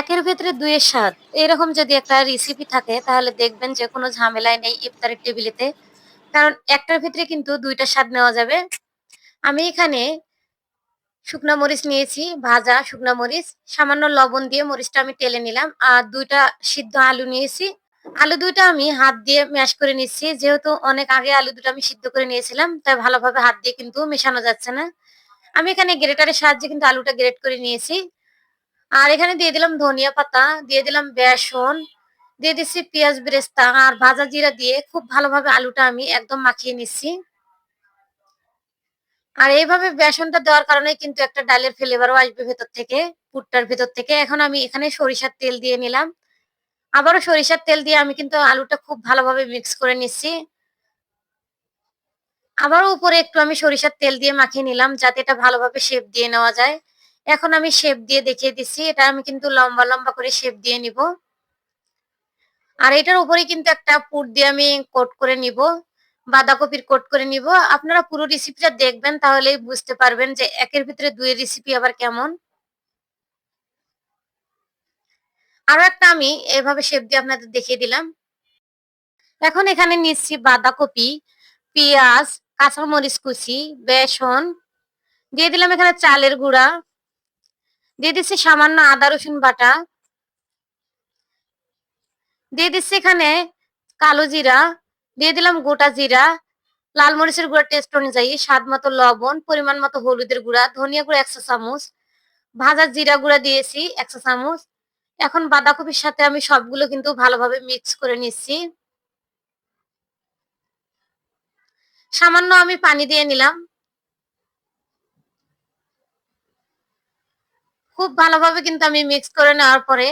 একের ভেতরে দুইয়ের স্বাদ। এরকম যদি একটা রেসিপি থাকে, তাহলে দেখবেন যে কোনো ঝামেলাই নেই ইফতারের টেবিলেতে কারণ একটার ভিতরে কিন্তু দুইটা স্বাদ নেওয়া যাবে। আমি এখানে শুকনা মরিচ নিয়েছি, ভাজা শুকনা মরিচ, সামান্য লবণ দিয়ে মরিচটা আমি টেলে নিলাম। আর দুইটা সিদ্ধ আলু নিয়েছি। আলু দুইটা আমি হাত দিয়ে ম্যাশ করে নিচ্ছি। যেহেতু অনেক আগে আলু দুটো আমি সিদ্ধ করে নিয়েছিলাম, তাই ভালোভাবে হাত দিয়ে কিন্তু মেশানো যাচ্ছে না। আমি এখানে গ্রেটারের সাহায্যে কিন্তু আলুটা গ্রেট করে নিয়েছি। আর এখানে দিয়ে দিলাম ধনিয়া পাতা, দিয়ে দিলাম বেসন, দিয়ে দিচ্ছি পেঁয়াজ বেরেস্তা আর ভাজা জিরা দিয়ে খুব ভালোভাবে আলুটা আমি একদম মাখিয়ে নিচ্ছি আর এইভাবে বেসনটা দেওয়ার কারণে কিন্তু একটা ডালের ফ্লেভারও আসবে ভেতর থেকে, পুরটার ভেতর থেকে। এখন আমি এখানে সরিষার তেল দিয়ে নিলাম। আবারও সরিষার তেল দিয়ে আমি কিন্তু আলুটা খুব ভালোভাবে মিক্স করে নিচ্ছি আবারও উপরে একটু আমি সরিষার তেল দিয়ে মাখিয়ে নিলাম যাতে এটা ভালোভাবে শেপ দিয়ে নেওয়া যায়। এখন আমি শেপ দিয়ে দেখিয়ে দিচ্ছি। এটা আমি কিন্তু লম্বা লম্বা করে শেপ দিয়ে নিব। আর এটার উপরে কিন্তু একটা পুর দিয়ে আমি কোট করে নিব। বাঁধাকপির কোট করে নিব। আপনারা পুরো রেসিপিটা দেখবেন, তাহলেই বুঝতে পারবেন যে একের ভিতরে দুই রেসিপি আবার কেমন। আরও একটা আমি এভাবে শেপ দিয়ে আপনাদের দেখিয়ে দিলাম। এখন এখানে নিচ্ছি বাঁধাকপি, পেঁয়াজ, কাঁচামরিচ কুচি, বেসন। দিয়ে দিলাম এখানে চালের গুঁড়া। দিয়ে দিচ্ছি সামান্য আদা, রসুন বাটা। দিয়ে দিচ্ছি এখানে কালো জিরা। দিয়ে দিলাম গোটা জিরা। লাল মরিচের গুঁড়া টেস্ট অনুযায়ী স্বাদ মতো লবণ, পরিমাণ মতো হলুদের গুঁড়া, ধনিয়া গুঁড়া একশো চামচ। ভাজা জিরা গুঁড়া দিয়েছি একশো চামচ। এখন বাঁধাকপির সাথে আমি সবগুলো কিন্তু ভালোভাবে মিক্স করে নিচ্ছি। সামান্য আমি পানি দিয়ে নিলাম। খুব ভালোভাবে কিন্তু আমি মিক্স করে নেওয়ার পরে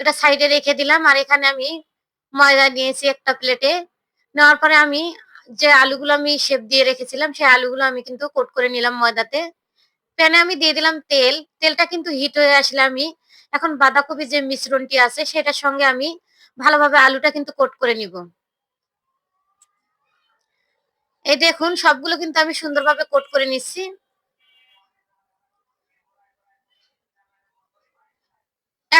এটা সাইডে রেখে দিলাম। আর এখানে আমি ময়দা নিয়েছি একটা প্লেটে নেওয়ার পরে আমি যে আলুগুলো আমি শেপ দিয়ে রেখেছিলাম, সেই আলুগুলো আমি কিন্তু কোট করে নিলাম ময়দাতে। প্যানে আমি দিয়ে দিলাম তেল। তেলটা কিন্তু হিট হয়ে আসলে আমি এখন বাঁধাকপি যে মিশ্রণটি আছে, সেটার সঙ্গে আমি ভালোভাবে আলুটা কিন্তু কোট করে নিব। এই দেখুন, সবগুলো কিন্তু আমি সুন্দরভাবে কোট করে নিচ্ছি।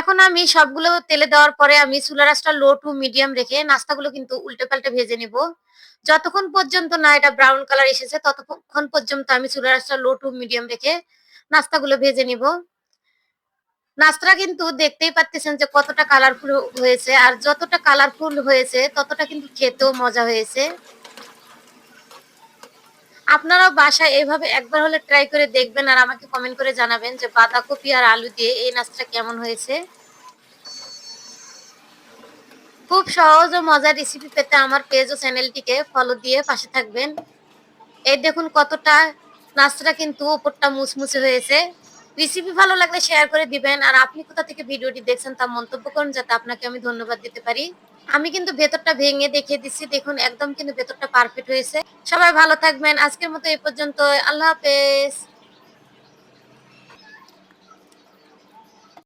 এখন আমি সবগুলো তেলে দেওয়ার পরে আমি চুলা রাসটা লো টু মিডিয়াম রেখে নাস্তাগুলো কিন্তু উল্টে পাল্টে ভেজে নিব। যতক্ষণ পর্যন্ত না এটা ব্রাউন কালার এসেছে, ততক্ষণ পর্যন্ত আমি চুলা রাসটা লো টু মিডিয়াম রেখে নাস্তাগুলো ভেজে নিব। নাস্তাটা কিন্তু দেখতেই পাচ্ছেন যে কতটা কালারফুল হয়েছে, আর যতটা কালারফুল হয়েছে, ততটা কিন্তু খেতেও মজা হয়েছে। আপনারাও বাসায় এইভাবে একবার হলে ট্রাই করে দেখবেন আর আমাকে কমেন্ট করে জানাবেন যে বাঁধাকপি আর আলু দিয়ে এই নাস্তাটা কেমন হয়েছে। খুব সহজ ও মজার রেসিপি পেতে আমার পেজ ও চ্যানেলটিকে ফলো দিয়ে পাশে থাকবেন। এই দেখুন কতটা নাস্তাটা কিন্তু উপরটা মুচমুচে হয়েছে। রেসিপি ভালো লাগলে শেয়ার করে দিবেন আর আপনি কোথা থেকে ভিডিওটি দেখছেন তা মন্তব্য করুন যাতে আপনাকে আমি ধন্যবাদ দিতে পারি। আমি কিন্তু ভেতরটা ভেঙে দেখিয়ে দিচ্ছি, দেখুন একদম কিন্তু ভেতরটা পারফেক্ট হয়েছে। সবাই ভালো থাকবেন। আজকের মতো এই পর্যন্ত আল্লাহ হাফেজ।